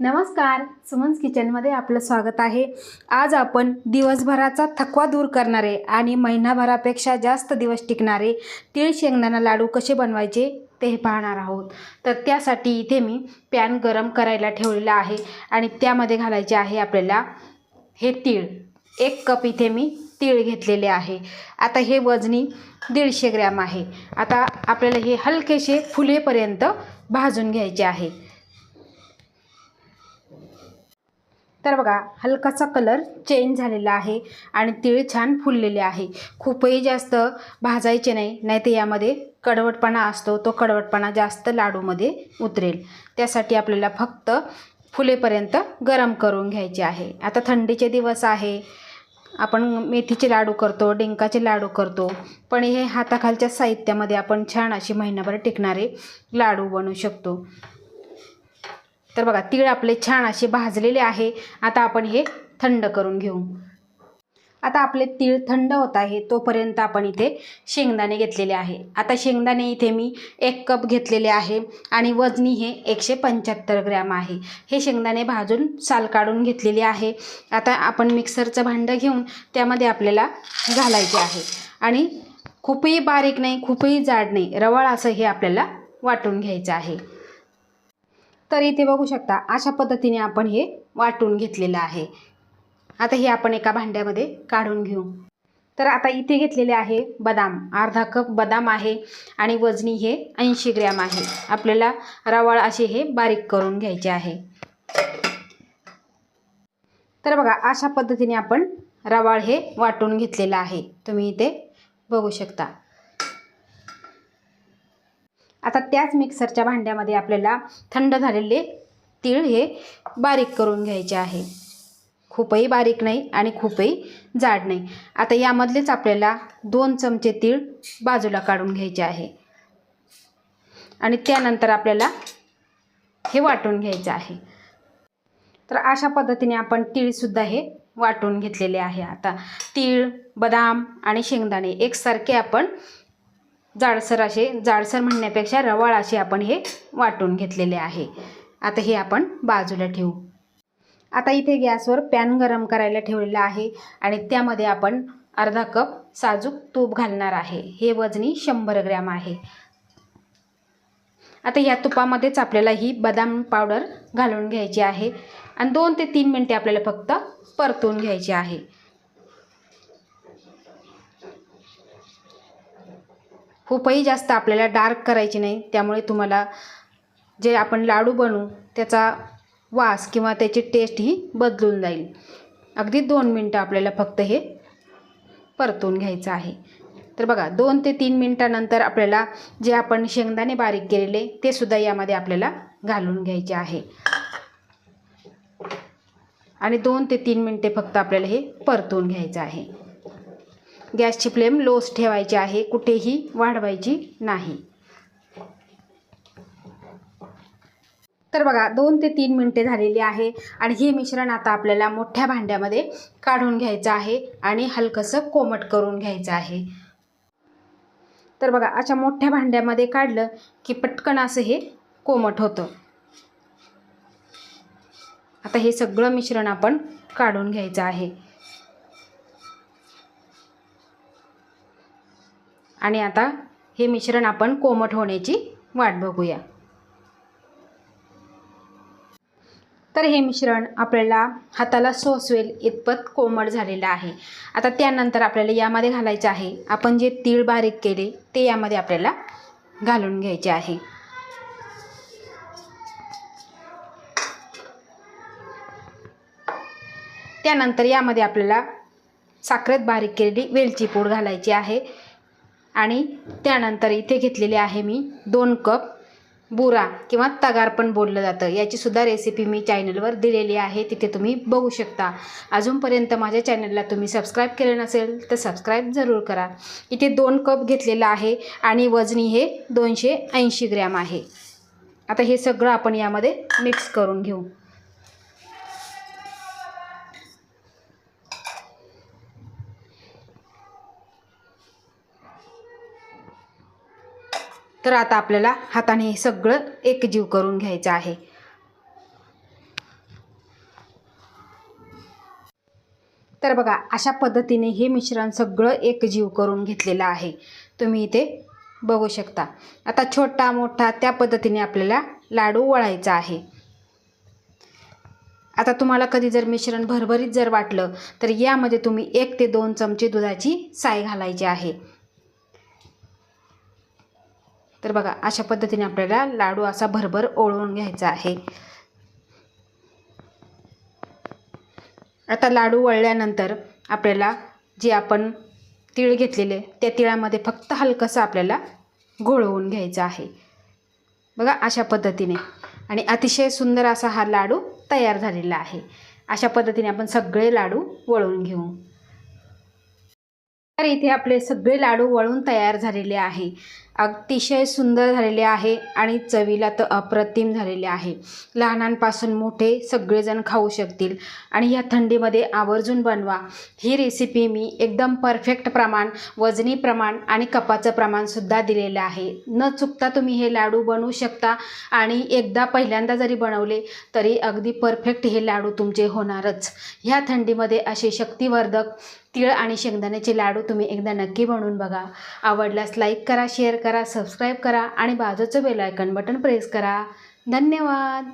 नमस्कार सुमन्स किचनमध्ये आपलं स्वागत आहे. आज आपण दिवसभराचा थकवा दूर करणारे आणि महिनाभरापेक्षा जास्त दिवस टिकणारे तीळ शेंगदाणा लाडू कसे बनवायचे ते पाहणार आहोत. तर त्यासाठी इथे मी पॅन गरम करायला ठेवलेला आहे आणि त्यामध्ये घालायचे आहे आपल्याला हे तीळ. एक कप इथे मी तीळ घेतलेले आहे. आता हे वजनी दीडशे ग्रॅम आहे. आता आपल्याला हे हलकेसे फुलेपर्यंत भाजून घ्यायचे आहे. तर बघा हलकासा कलर चेंज झालेला आहे आणि तीळ छान फुललेले आहे. खूपही जास्त भाजायचे नाही नाहीतर यामध्ये कडवटपणा असतो तो कडवटपणा जास्त लाडूमध्ये उतरेल. त्यासाठी आपल्याला फक्त फुलेपर्यंत गरम करून घ्यायचे आहे. आता थंडीचे दिवस आहे. आपण मेथीचे लाडू करतो डिंकाचे लाडू करतो पण हे हाताखालच्या साहित्यामध्ये आपण छान अशी महिनाभर टिकणारे लाडू बनवू शकतो. तर बघा तीळ आपले छान असे भाजलेले आहे. आता आपण हे थंड करून घेऊ. आता आपले तीळ थंड होत आहे तोपर्यंत आपण इथे शेंगदाणे घेतलेले आहे. आता शेंगदाणे इथे मी एक कप घेतलेले आहे आणि वजनी हे एकशे पंच्याहत्तर ग्रॅम आहे. हे शेंगदाणे भाजून साल काढून घेतलेले आहे. आता आपण मिक्सरचं भांडं घेऊन त्यामध्ये आपल्याला घालायचे आहे. आणि खूपही बारीक नाही खूपही जाड नाही रवाळ असं हे आपल्याला वाटून घ्यायचं आहे. तर इथे बघू शकता अशा पद्धतीने आपण हे वाटून घेतलेलं आहे. आता हे आपण एका भांड्यामध्ये काढून घेऊ. तर आता इथे घेतलेले आहे बदाम. अर्धा कप बदाम आहे आणि वजनी हे ऐंशी ग्रॅम आहे. आपल्याला रवाळ असे हे बारीक करून घ्यायचे आहे. तर बघा अशा पद्धतीने आपण रवाळ हे वाटून घेतलेलं आहे. तुम्ही इथे बघू शकता. आता त्याच मिक्सरच्या भांड्यामध्ये आपल्याला थंड झालेले तीळ हे बारीक करून घ्यायचे आहे. खूपही बारीक नाही आणि खूपही जाड नाही. आता यामधलेच आपल्याला दोन चमचे तीळ बाजूला काढून घ्यायचे आहे. आणि त्यानंतर आपल्याला हे वाटून घ्यायचं आहे. तर अशा पद्धतीने आपण तीळसुद्धा हे वाटून घेतलेले आहे. आता तीळ बदाम आणि शेंगदाणे एकसारखे आपण जाडसर असे जाडसर म्हणण्यापेक्षा रवाळ असे आपण हे वाटून घेतलेले आहे. आता हे आपण बाजूला ठेवू. आता इथे गॅसवर पॅन गरम करायला ठेवलेला आहे आणि त्यामध्ये आपण अर्धा कप साजूक तूप घालणार आहे. हे वजनी शंभर ग्रॅम आहे. आता या तुपामध्येच आपल्याला ही बदाम पावडर घालून घ्यायची आहे आणि दोन ते तीन मिनटे आपल्याला फक्त परतून घ्यायची आहे. खूपही जास्त आपल्याला डार्क करायची नाही. त्यामुळे तुम्हाला जे आपण लाडू बनवू त्याचा वास किंवा त्याची टेस्ट ही बदलून जाईल. अगदी दोन मिनटं आपल्याला फक्त हे परतून घ्यायचं आहे. तर बघा दोन ते तीन मिनटानंतर आपल्याला जे आपण शेंगदाणे बारीक केलेले ते सुद्धा यामध्ये आपल्याला घालून घ्यायचे आहे. आणि दोन ते तीन मिनटे फक्त आपल्याला हे परतून घ्यायचं आहे. गॅसची फ्लेम लोच ठेवायची आहे कुठेही वाढवायची नाही. तर बघा दोन ते तीन मिनटे झालेली आहे आणि हे मिश्रण आता आपल्याला मोठ्या भांड्यामध्ये काढून घ्यायचं आहे आणि हलकंसं कोमट करून घ्यायचं आहे. तर बघा अशा मोठ्या भांड्यामध्ये काढलं की पटकन असं हे कोमट होतं. आता हे सगळं मिश्रण आपण काढून घ्यायचं आहे. आणि आता हे मिश्रण आपण कोमट होण्याची वाट बघूया. तर हे मिश्रण आपल्याला हाताला सोसवेल इतपत कोमट झालेलं आहे. आता त्यानंतर आपल्याला यामध्ये घालायचं आहे. आपण जे तीळ बारीक केले ते यामध्ये आपल्याला घालून घ्यायचे आहे. त्यानंतर यामध्ये आपल्याला साखरेत बारीक केलेली वेलची पूड घालायची आहे. आणि त्यानंतर इथे घेतलेले आहे मी दोन कप बुरा किंवा तगार पण बोललं जातं. याचीसुद्धा रेसिपी मी चॅनलवर दिलेली आहे. तिथे तुम्ही बघू शकता. अजूनपर्यंत माझ्या चॅनलला तुम्ही सबस्क्राईब केलं नसेल तर सबस्क्राईब जरूर करा. इथे दोन कप घेतलेलं आहे आणि वजनी हे दोनशे ऐंशी ग्रॅम आहे. आता हे सगळं आपण यामध्ये मिक्स करून घेऊ. तर आता आपल्याला हाताने हे सगळं एकजीव करून घ्यायचं आहे. तर बघा अशा पद्धतीने हे मिश्रण सगळं एकजीव करून घेतलेलं आहे. तुम्ही इथे बघू शकता. आता छोटा मोठा त्या पद्धतीने आपल्याला लाडू वळायचा आहे. आता तुम्हाला कधी जर मिश्रण भरभरीत जर वाटलं तर यामध्ये तुम्ही एक ते दोन चमचे दुधाची साय घालायची आहे. तर बघा अशा पद्धतीने आपल्याला लाडू असा भरभर ओळवून घ्यायचा आहे. आता लाडू वळल्यानंतर आपल्याला जे आपण तीळ घेतलेले त्या तिळामध्ये फक्त हलकंसं आपल्याला घोळवून घ्यायचं आहे. बघा अशा पद्धतीने. आणि अतिशय सुंदर असा हा लाडू तयार झालेला आहे. अशा पद्धतीने आपण सगळे लाडू वळवून घेऊ. तर इथे आपले सगळे लाडू वळून तयार झालेले आहे. अतिशय सुंदर झालेले आहे आणि चवीला तर अप्रतिम झालेले आहे. लहानांपासून मोठे सगळेजण खाऊ शकतील. आणि या थंडीमध्ये आवर्जून बनवा. ही रेसिपी मी एकदम परफेक्ट प्रमाण वजनी प्रमाण आणि कपाचं प्रमाणसुद्धा दिलेलं आहे. न चुकता तुम्ही हे लाडू बनवू शकता. आणि एकदा पहिल्यांदा जरी बनवले तरी अगदी परफेक्ट हे लाडू तुमचे होणारच. ह्या थंडीमध्ये असे शक्तिवर्धक तिळ आणि शेंगदाण्याचे लाडू तुम्ही एकदा नक्की बनवून बघा. आवडल्यास लाईक करा शेअर करा. करा सबस्क्राईब करा आणि बाजूचं बेल आयकन बटन प्रेस करा. धन्यवाद!